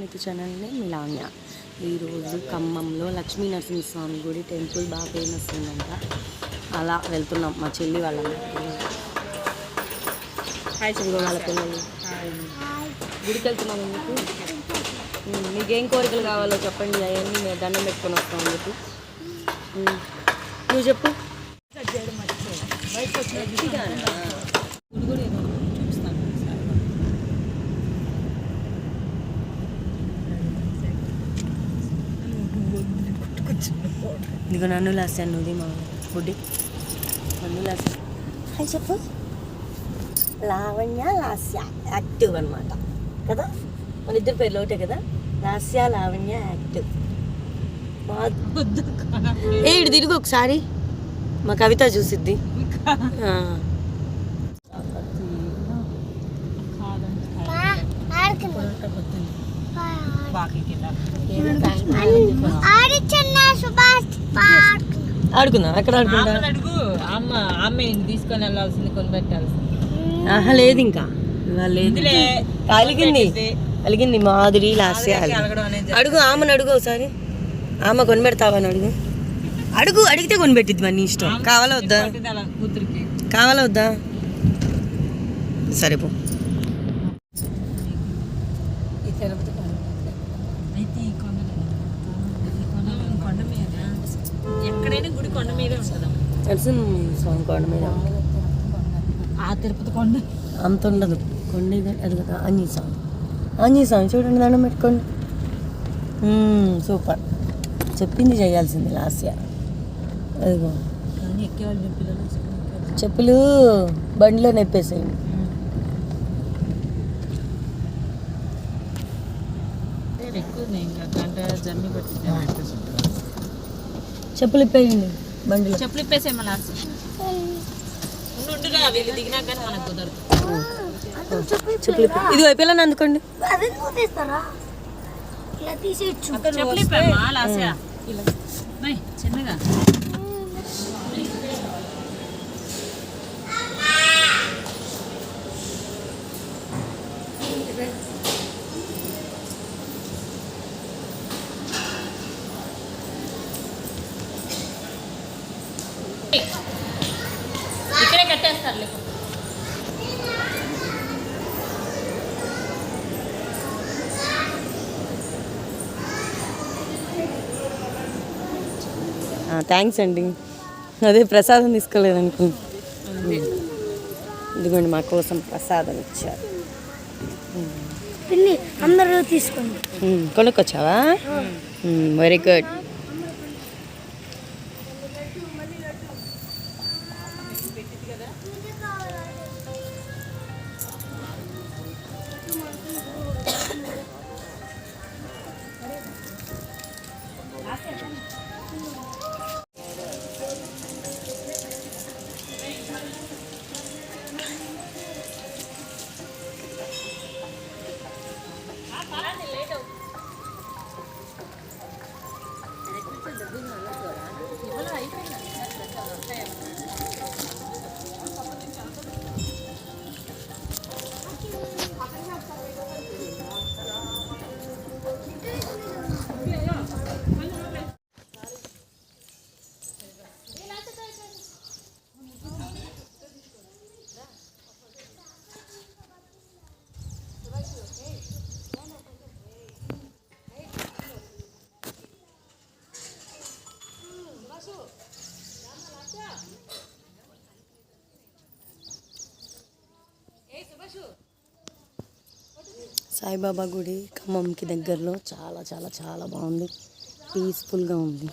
నీతి ఛానల్ని మిలాన్య. ఈరోజు ఖమ్మంలో లక్ష్మీ నరసింహస్వామి గుడి టెంపుల్ బాగా ఫేమస్ ఉందంట. అలా వెళ్తున్నాం మా చెల్లి వాళ్ళ హాయ్ చెల్లి వాళ్ళ పిల్లలు. గుడికి వెళ్తున్నాం మీకు మీకేం కోరికలు కావాలో చెప్పండి. అవన్నీ మేము దండం పెట్టుకొని వస్తాం మీకు. నువ్వు చెప్పు. గట్టిగానా? ఇదిగో నన్ను లాసాను నువ్వు మా బుడ్డి నన్ను లాసా హాయ్ చెప్పు లావణ్య లాస్య యాక్టివ్ అనమాట కదా మన ఇద్దరు పేర్లు ఒకటే కదా లాస్య లావణ్య యాక్టివ్ ఏ ఇటు తిరుగు ఒకసారి మా కవిత చూసిద్ది ఆ. ఆడుకుందాం? ఎక్కడ ఆడుకుందా అడుగు. అమ్మ తీసుకొని వెళ్ళాల్సింది కొని పెట్టాల్సింది. ఆహా లేదు ఇంకా. లేదు. కలిగింది. కలిగింది అలగడం అనేది అడుగు ఆమెను అడుగు ఒకసారి. ఆమె కొనిపెడతావని అడుగు. అడుగు అడిగితే కొనిపెట్టిద్ది మన ఇష్టం. కావాలా వద్దా? కావాలా వద్దా? సరే పో. తిరుపతి కొండ అయితే ఈ కొండ ఈ కొండ కొండ మీద ఎక్కడైనా గుడి కొండ మీదే ఉంటుందమ్మ నరసింహ స్వామి కొండ మీద? ఆ తిరుపతి కొండ. అంత ఉండదు. కొండ అది కదా ఆంజనేయ స్వామి. ఆంజనేయ స్వామి చూడండి దండం పెట్టుకోండి. సూపర్. చెప్పింది చేయాల్సింది అదిగో. ఎక్కేవాళ్ళు పిల్లలు ఎక్కేవాళ్ళు. చెప్పులు బండిలో నెప్పేసేయండి చెప్పులు ఇప్పేయండి. బండిలో. చెప్పులు ఇప్పేసేమో లాస్ట్ ఉండుగా వీళ్ళు దిగినా కానీ మనకు కుదరదు. చెప్పులు ఇప్పే ఇది పిల్లని అందుకోండి. చెప్పులు ఇప్పేమ్మా చిన్నగా. ఇక్కడే కట్టేస్తారులే థ్యాంక్స్ అండి. అదే ప్రసాదం తీసుకోలేదు అనుకున్నా. ఇదిగోండి మా కోసం ప్రసాదం ఇచ్చారు. అందరూ తీసుకోండి. కొనుక్కొచ్చావా? వెరీ గుడ్ సాయిబాబా గుడి ఖమ్మంకి దగ్గరలో చాలా చాలా చాలా బాగుంది. పీస్ఫుల్గా ఉంది.